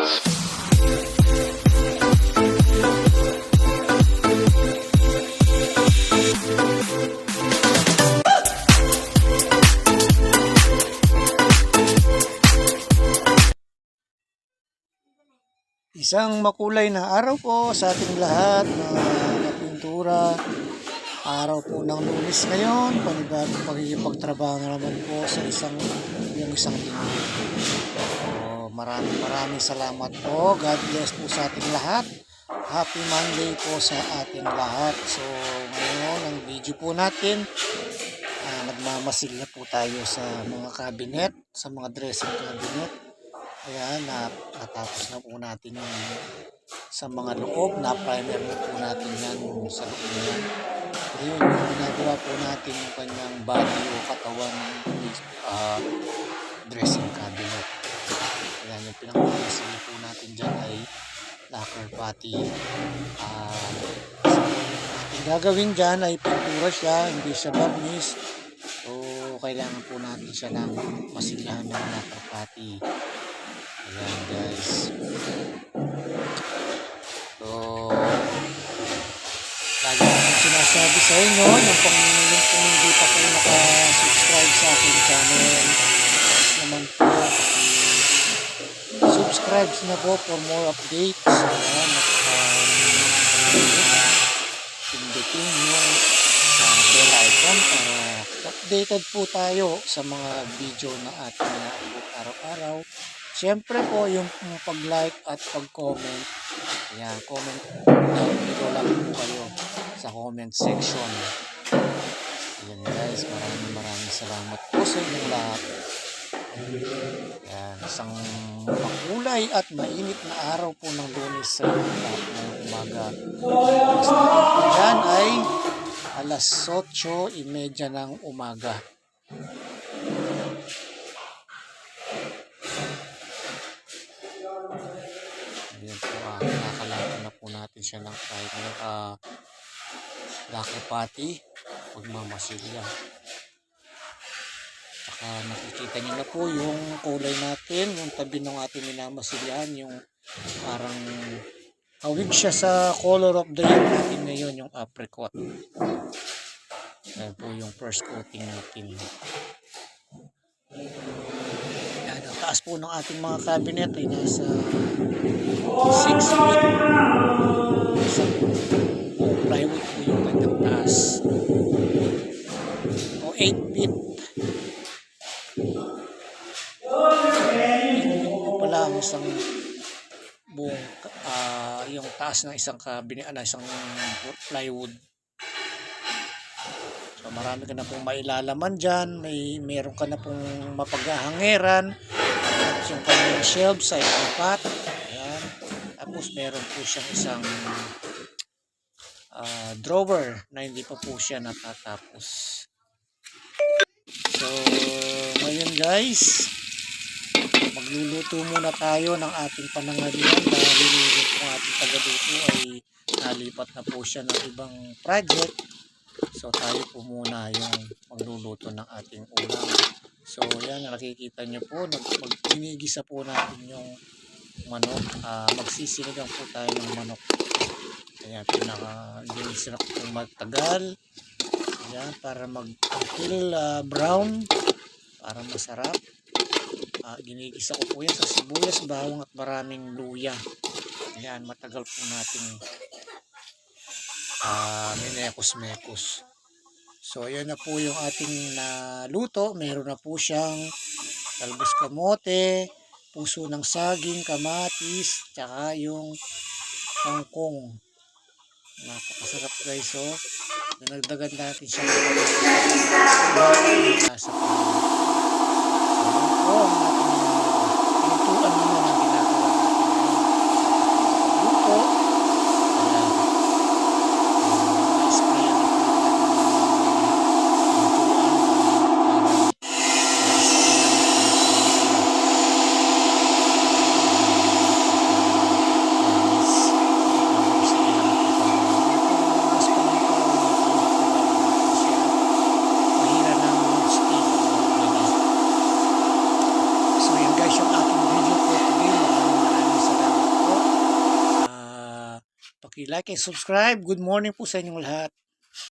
Mixes. Isang makulay na araw po sa ating lahat mga kapintura. Araw po ng lunes ngayon, panibagong pagkikipagtrabaho na naman po sa isang yung isang linggo. Maraming maraming salamat po. God bless po sa ating lahat. Happy Monday po sa ating lahat. So, ngayon ang video po natin, ah, nagmamasil na po tayo sa mga cabinet, sa mga dressing cabinet. Ayan, na, natapos na po natin yung sa mga loob, na primer na po natin yan sa loob niya. Ayun, yung ginagawa po natin yung kanyang body o katawan uh, dressing cabinet. Ayan, yung pinakamasin po natin dyan ay putty. Uh, ang gagawin dyan ay pintura siya, hindi siya varnish. So, kailangan po natin siya ng masilahan ng putty. Ayan guys. So, lagi namin sinasabi sa inyo, yung pang, yung kung hindi pa po naka-subscribe sa aking channel, please naman po, subscribe na po for more updates. Ayan, at pindutin yung uh, bell icon para updated po tayo sa mga video na ating na-upload araw-araw. Siyempre po yung pag-like at pag-comment. Ayan, comment below lang po kayo sa comment section. Ayan guys, maraming maraming salamat po sa inyong lahat. Ayan, isang makulay at mainit na araw po ng lunes sa lahat ng umaga. Dyan ay alas 8.30 ng umaga. Ayan po, ah, nakakalaki na po natin siya ng primer. Ah, laki pati, pagmamasilya. Saka nakikita niyo na po yung kulay natin, yung tabi ng ating minamasilyahan, yung parang hawig siya sa color of the year natin ngayon, yung apricot. Ayan po yung first coating natin. Yan, ang taas po ng ating mga cabinet ay nasa 6 feet. Buong plywood po yung kanyang taas. O 8 feet. Yung taas ng isang cabinet, ano, isang plywood. So marami ka na pong mailalaman dyan, may meron ka na pong mapaghahangeran, at yung kanyang shelves ay apat. Ayan. Tapos meron po siyang isang ah, drawer na hindi pa po siya natatapos. So, ngayon guys, magluluto muna tayo ng ating panangalian dahil yung ating tagaluto ay nalipat na po siya ng ibang project. So tayo po muna yung magluluto ng ating ulam. So yan, nakikita nyo po, ginigisa po natin yung manok. Ah, magsisinigang po tayo ng manok. Ayan, pinaka ginisa na po matagal. Ayan, para mag until ah, brown. Para masarap. Ah, ginigisa ko po yan sa sibuyas, bawang at maraming luya. Ayan, matagal po nating ah minekos-mekos. So, ayan na po yung ating naluto. Meron na po siyang talbos kamote, puso ng saging, kamatis, tsaka yung kangkong. Napakasarap guys, oh. Dinagdagan natin siya ng lasa po. So, yun po ang ating lutuan naman ang ginagawa natin ngayon. Luto. Ayan. Na-spray na po Mahira ng steam Paki-like and subscribe. Good morning po sa inyong lahat.